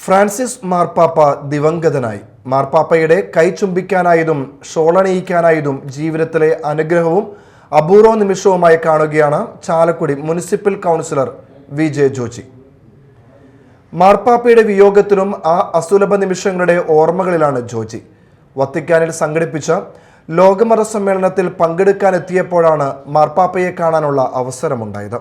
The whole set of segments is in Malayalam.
ഫ്രാൻസിസ് മാർപ്പാപ്പ ദിവംഗതനായി. മാർപ്പാപ്പയുടെ കൈ ചുംബിക്കാനായതും ഷോളണിയിക്കാനായതും ജീവിതത്തിലെ അനുഗ്രഹവും അപൂർവ നിമിഷവുമായി കാണുകയാണ് Chalakudy municipal councillor V. J. Joji മാർപ്പാപ്പയുടെ വിയോഗത്തിലും ആ അസുലഭ നിമിഷങ്ങളുടെ ഓർമ്മകളിലാണ് ജോജി വത്തിക്കാനിൽ സംഘടിപ്പിച്ച ലോകമത സമ്മേളനത്തിൽ പങ്കെടുക്കാനെത്തിയപ്പോഴാണ് മാർപ്പാപ്പയെ കാണാനുള്ള അവസരമുണ്ടായത്.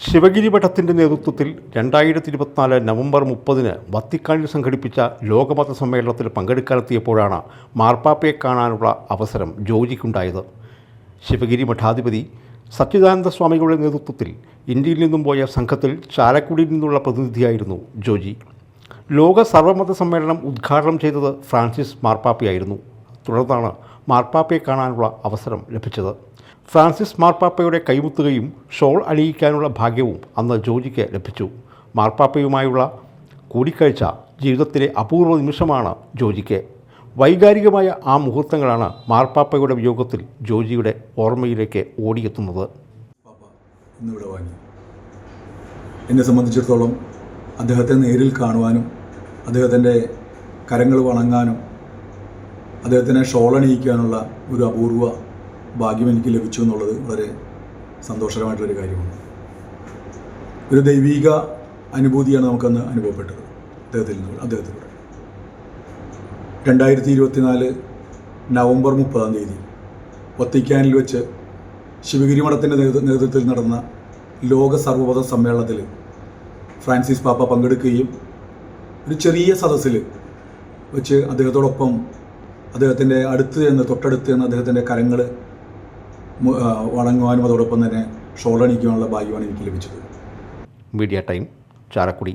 ശിവഗിരി മഠത്തിന്റെ നേതൃത്വത്തിൽ രണ്ടായിരത്തി ഇരുപത്തിനാല് നവംബർ മുപ്പതിന് വത്തിക്കാനിൽ സംഘടിപ്പിച്ച ലോകമത സമ്മേളനത്തിൽ പങ്കെടുക്കാനെത്തിയപ്പോഴാണ് മാർപ്പാപ്പയെ കാണാനുള്ള അവസരം ജോജിക്കുണ്ടായത് ശിവഗിരി മഠാധിപതി സച്ചിദാനന്ദ സ്വാമികളുടെ നേതൃത്വത്തിൽ ഇന്ത്യയിൽ നിന്നും പോയ സംഘത്തിൽ ചാലക്കുടിയിൽ നിന്നുള്ള പ്രതിനിധിയായിരുന്നു ജോജി ലോക സർവമത സമ്മേളനം ഉദ്ഘാടനം ചെയ്തത് ഫ്രാൻസിസ് മാർപ്പാപ്പയായിരുന്നു. തുടർന്നാണ് മാർപ്പാപ്പയെ കാണാനുള്ള അവസരം ലഭിച്ചത്. ഫ്രാൻസിസ് മാർപ്പാപ്പയുടെ കൈമുത്തുകയും ഷോൾ അണിയിക്കാനുള്ള ഭാഗ്യവും അന്ന് ജോജിക്ക് ലഭിച്ചു. മാർപ്പാപ്പയുമായുള്ള കൂടിക്കാഴ്ച ജീവിതത്തിലെ അപൂർവ നിമിഷമാണ് ജോജിക്ക്. വൈകാരികമായ ആ മുഹൂർത്തങ്ങളാണ് മാർപ്പാപ്പയുടെ വിയോഗത്തിൽ ജോജിയുടെ ഓർമ്മയിലേക്ക് ഓടിയെത്തുന്നത്. എന്നെ സംബന്ധിച്ചിടത്തോളം അദ്ദേഹത്തെ നേരിൽ കാണുവാനും അദ്ദേഹത്തിന്റെ കരങ്ങൾ വണങ്ങാനും അദ്ദേഹത്തിനെ ഷോളണിയിക്കാനുള്ള ഒരു അപൂർവ ഭാഗ്യം എനിക്ക് ലഭിച്ചു എന്നുള്ളത് വളരെ സന്തോഷകരമായിട്ടൊരു കാര്യമാണ്. ഒരു ദൈവീക അനുഭൂതിയാണ് നമുക്കന്ന് അനുഭവപ്പെട്ടത് അദ്ദേഹത്തിൽ നിന്ന് അദ്ദേഹത്തിലൂടെ. രണ്ടായിരത്തി ഇരുപത്തിനാല് നവംബർ മുപ്പതാം തീയതി വത്തിക്കാനിൽ വെച്ച് ശിവഗിരി മഠത്തിന്റെ നേതൃത്വത്തിൽ നടന്ന ലോക സർവമത സമ്മേളനത്തിൽ ഫ്രാൻസിസ് പാപ്പ പങ്കെടുക്കുകയും ഒരു ചെറിയ സദസ്സിൽ വെച്ച് അദ്ദേഹത്തോടൊപ്പം അദ്ദേഹത്തിന്റെ അടുത്ത് നിന്ന് തൊട്ടടുത്ത് നിന്ന് അദ്ദേഹത്തിന്റെ കരങ്ങൾ വണങ്ങുവാനും അതോടൊപ്പം തന്നെ ഷോളണിക്കുവാനുള്ള ഭാഗ്യമാണ് എനിക്ക് ലഭിച്ചത്. Media time Chalakudy.